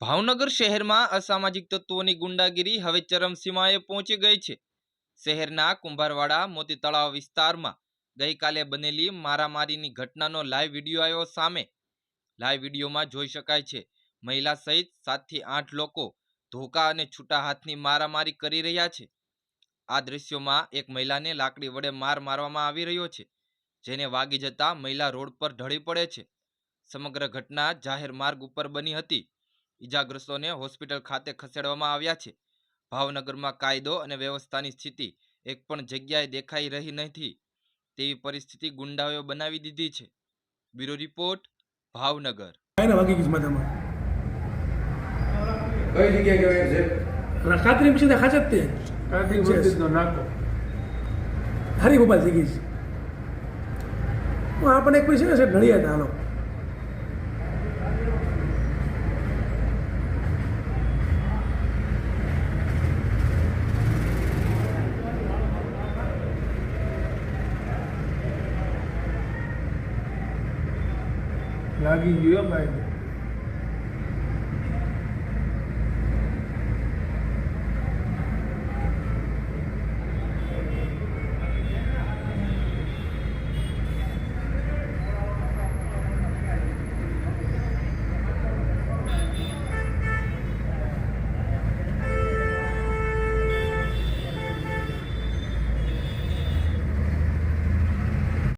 ભાવનગર શહેરમાં અસામાજિક તત્વોની ગુંડાગીરી હવે ચરમસીમાએ પહોંચી ગઈ છે. શહેરના કુંભારવાડા, મોતી તળાવ વિસ્તારમાં ગઈકાલે બનેલી મારામારીની ઘટનાનો લાઈવ વીડિયો આવ્યો સામે. લાઈવ વિડીયોમાં જોઈ શકાય છે, મહિલા સહિત સાતથી આઠ લોકો ધોકા અને છૂટા હાથની મારામારી કરી રહ્યા છે. આ દ્રશ્યોમાં એક મહિલાને લાકડી વડે માર મારવામાં આવી રહ્યો છે, જેને વાગી જતા મહિલા રોડ પર ઢળી પડે છે. સમગ્ર ઘટના જાહેર માર્ગ ઉપર બની હતી. ઈજાગ્રસ્તોને હોસ્પિટલ ખાતે ખસેડવામાં આવ્યા છે. ભાવનગરમાં કાયદો અને વ્યવસ્થાની સ્થિતિ એક પણ જગ્યાએ દેખાઈ રહી નથી. તેવી પરિસ્થિતિ ગુંડાઓએ બનાવી દીધી છે. Bureau report Bhavnagar. કઈ જગ્યાએ છે? કાતરી પછી ખાચ જ તે. કાર્તિક છે. મંદિરનો નાકો. હારી થઈ ગઈ છે. હું આપણને એક પછી છે ને સાહેબ લાગી ગયો ભાઈ.